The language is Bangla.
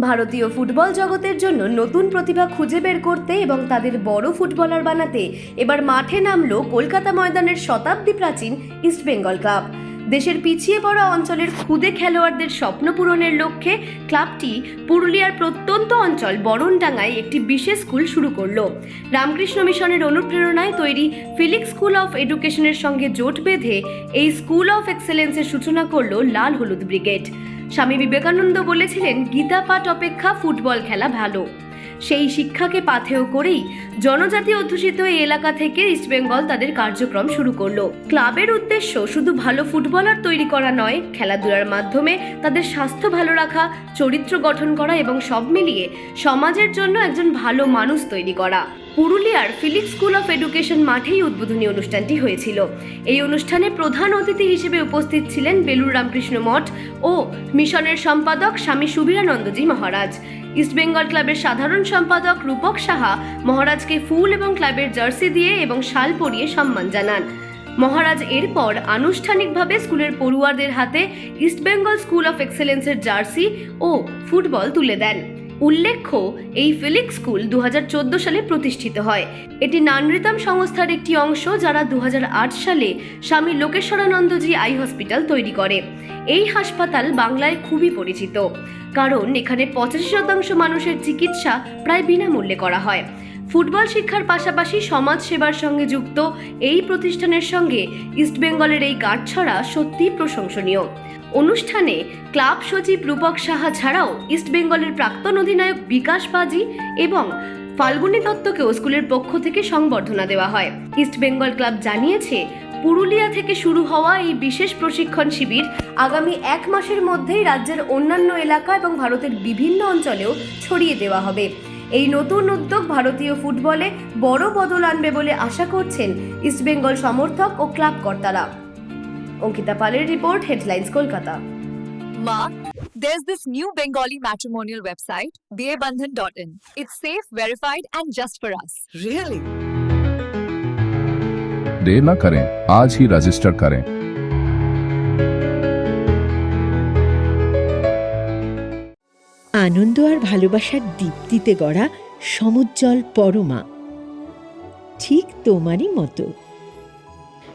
ভারতীয় ফুটবল জগতের জন্য নতুন প্রতিভা খুঁজে বের করতে এবং তাদের বড় ফুটবলার বানাতে এবার মাঠে নামলো কলকাতা ময়দানের শতাব্দী প্রাচীন ইস্টবেঙ্গল ক্লাব। দেশের পিছিয়ে পড়া অঞ্চলের ক্ষুদে খেলোয়াড়দের স্বপ্ন পূরণের লক্ষ্যে ক্লাবটি পুরুলিয়ার প্রত্যন্ত অঞ্চল বরণডাঙ্গায় একটি বিশেষ স্কুল শুরু করল। রামকৃষ্ণ মিশনের অনুপ্রেরণায় তৈরি ফিলিক্স স্কুল অফ এডুকেশনের সঙ্গে জোট বেঁধে এই স্কুল অফ এক্সেলেন্সের সূচনা করল লাল হলুদ ব্রিগেড। স্বামী বিবেকানন্দ বলেছিলেন গীতা পাঠ অপেক্ষা ফুটবল খেলা ভালো। সেই শিক্ষাকে পাথেয় করেই জনজাতি অধ্যুষিত এই এলাকা থেকে ইস্টবেঙ্গল তাদের কার্যক্রম শুরু করল। ক্লাবের উদ্দেশ্য শুধু ভালো ফুটবলার তৈরি করা নয়, খেলাধুলার মাধ্যমে তাদের স্বাস্থ্য ভালো রাখা, চরিত্র গঠন করা এবং সব মিলিয়ে সমাজের জন্য একজন ভালো মানুষ তৈরি করা। পুরুলিয়ার ফিলিক্স স্কুল অফ এডুকেশন মাঠেই উদ্বোধনী অনুষ্ঠানটি হয়েছিল। এই অনুষ্ঠানে প্রধান অতিথি হিসেবে উপস্থিত ছিলেন বেলুর রামকৃষ্ণ মঠ ও মিশনের সম্পাদক স্বামী সুবীরানন্দজি মহারাজ। ইস্টবেঙ্গল ক্লাবের সাধারণ সম্পাদক রূপক সাহা মহারাজকে ফুল এবং ক্লাবের জার্সি দিয়ে এবং শাল পরিয়ে সম্মান জানান। মহারাজ এরপর আনুষ্ঠানিকভাবে স্কুলের পড়ুয়াদের হাতে ইস্টবেঙ্গল স্কুল অফ এক্সেলেন্সের জার্সি ও ফুটবল তুলে দেন। উল্লেখ্য, এই ফিলিক্স স্কুল দু হাজার চোদ্দ সালে প্রতিষ্ঠিত হয়। এটি নানরিতাম সংস্থার একটি অংশ যারা দু হাজার আট সালে স্বামী লোকেশ্বরানন্দজি আই হসপিটাল তৈরি করে। এই হাসপাতাল বাংলায় খুবই পরিচিত, কারণ এখানে পঁচাশি শতাংশ মানুষের চিকিৎসা প্রায় বিনামূল্যে করা হয়। ফুটবল শিক্ষার পাশাপাশি সমাজ সেবার সঙ্গে যুক্ত এই প্রতিষ্ঠানের সঙ্গে ইস্টবেঙ্গলের এই গাঁটছড়া সত্যিই প্রশংসনীয়। অনুষ্ঠানে ক্লাব সচিব রূপক সাহা ছাড়াও ইস্টবেঙ্গলের প্রাক্তন অধিনায়ক বিকাশ বাজি এবং ফাল্গুনী দত্তকেও স্কুলের পক্ষ থেকে সংবর্ধনা দেওয়া হয়। ইস্টবেঙ্গল ক্লাব জানিয়েছে, পুরুলিয়া থেকে শুরু হওয়া এই বিশেষ প্রশিক্ষণ শিবির আগামী এক মাসের মধ্যেই রাজ্যের অন্যান্য এলাকা এবং ভারতের বিভিন্ন অঞ্চলেও ছড়িয়ে দেওয়া হবে। এই নতুন উদ্যোগ ভারতীয় ফুটবলে বড় বদল আনবে বলে আশা করছেন ইস্টবেঙ্গল সমর্থক ও ক্লাব কর্তারা। অঙ্কিতা পালের report headlines Kolkata Ma, there's this new Bengali matrimonial website, BABandhan.in. It's safe, verified, and just for us. Really? देर न करें आज ही रजिस्टर करें আনন্দ আর ভালোবাসার দীপ্তিতে গড়া সমুজ্জ্বল পরমা ঠিক তোমারই মতো